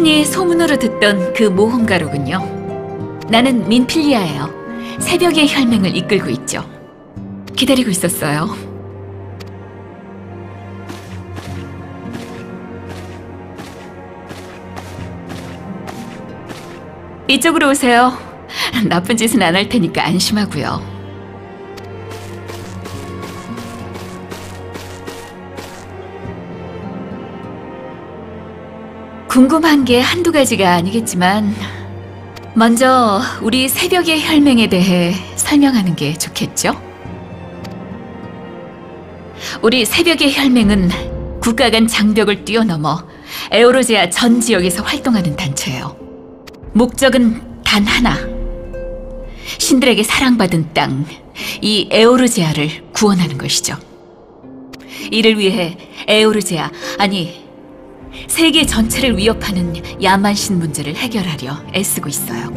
당신이 소문으로 듣던 그 모험가로군요. 나는 민필리아예요. 새벽의 혈맹을 이끌고 있죠. 기다리고 있었어요. 이쪽으로 오세요. 나쁜 짓은 안 할 테니까 안심하고요. 궁금한 게 한두 가지가 아니겠지만 먼저 우리 새벽의 혈맹에 대해 설명하는 게 좋겠죠? 우리 새벽의 혈맹은 국가 간 장벽을 뛰어넘어 에오로제아 전 지역에서 활동하는 단체예요. 목적은 단 하나. 신들에게 사랑받은 땅, 이 에오르제아를 구원하는 것이죠. 이를 위해 에오르제아, 아니, 세계 전체를 위협하는 야만신 문제를 해결하려 애쓰고 있어요.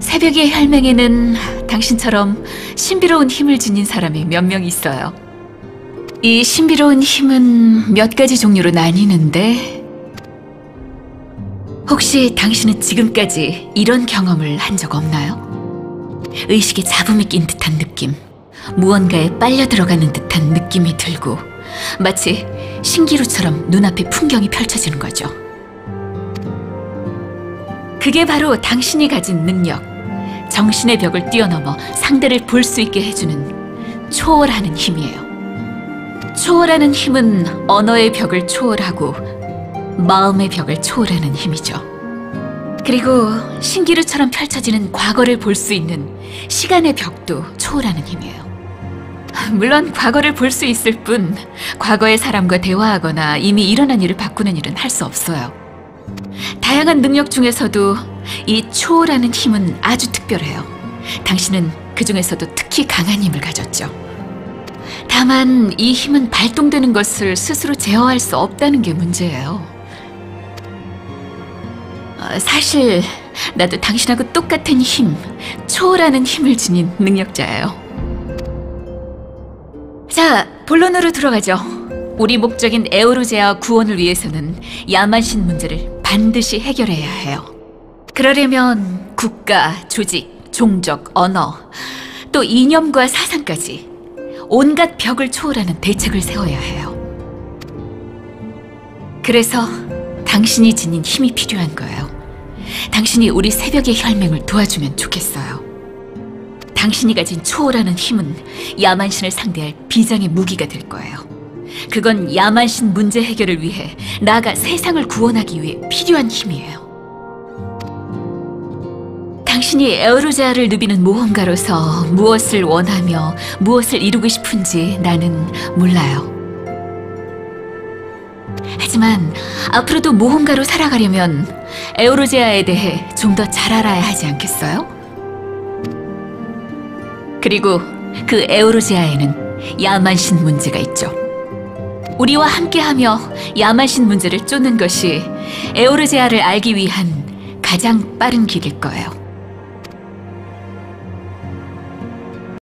새벽의 혈맹에는 당신처럼 신비로운 힘을 지닌 사람이 몇 명 있어요. 이 신비로운 힘은 몇 가지 종류로 나뉘는데, 혹시 당신은 지금까지 이런 경험을 한 적 없나요? 의식에 잡음이 낀 듯한 느낌, 무언가에 빨려 들어가는 듯한 느낌이 들고, 마치 신기루처럼 눈앞에 풍경이 펼쳐지는 거죠. 그게 바로 당신이 가진 능력, 정신의 벽을 뛰어넘어 상대를 볼 수 있게 해주는 초월하는 힘이에요. 초월하는 힘은 언어의 벽을 초월하고 마음의 벽을 초월하는 힘이죠. 그리고 신기루처럼 펼쳐지는 과거를 볼 수 있는 시간의 벽도 초월하는 힘이에요. 물론 과거를 볼 수 있을 뿐 과거의 사람과 대화하거나 이미 일어난 일을 바꾸는 일은 할 수 없어요. 다양한 능력 중에서도 이 초월하는 힘은 아주 특별해요. 당신은 그 중에서도 특히 강한 힘을 가졌죠. 다만 이 힘은 발동되는 것을 스스로 제어할 수 없다는 게 문제예요. 어, 사실 나도 당신하고 똑같은 힘, 초월하는 힘을 지닌 능력자예요. 자, 본론으로 들어가죠. 우리 목적인 에오르제아 구원을 위해서는 야만신 문제를 반드시 해결해야 해요. 그러려면 국가, 조직, 종족, 언어, 또 이념과 사상까지 온갖 벽을 초월하는 대책을 세워야 해요. 그래서 당신이 지닌 힘이 필요한 거예요. 당신이 우리 새벽의 혈맹을 도와주면 좋겠어요. 당신이 가진 초월하는 힘은 야만신을 상대할 비장의 무기가 될 거예요. 그건 야만신 문제 해결을 위해 나아가 세상을 구원하기 위해 필요한 힘이에요. 당신이 에어로자를 누비는 모험가로서 무엇을 원하며 무엇을 이루고 싶은지 나는 몰라요. 하지만 앞으로도 모험가로 살아가려면 에오로제아에 대해 좀 더 잘 알아야 하지 않겠어요? 그리고 그 에오로제아에는 야만신 문제가 있죠. 우리와 함께하며 야만신 문제를 쫓는 것이 에오르제아를 알기 위한 가장 빠른 길일 거예요.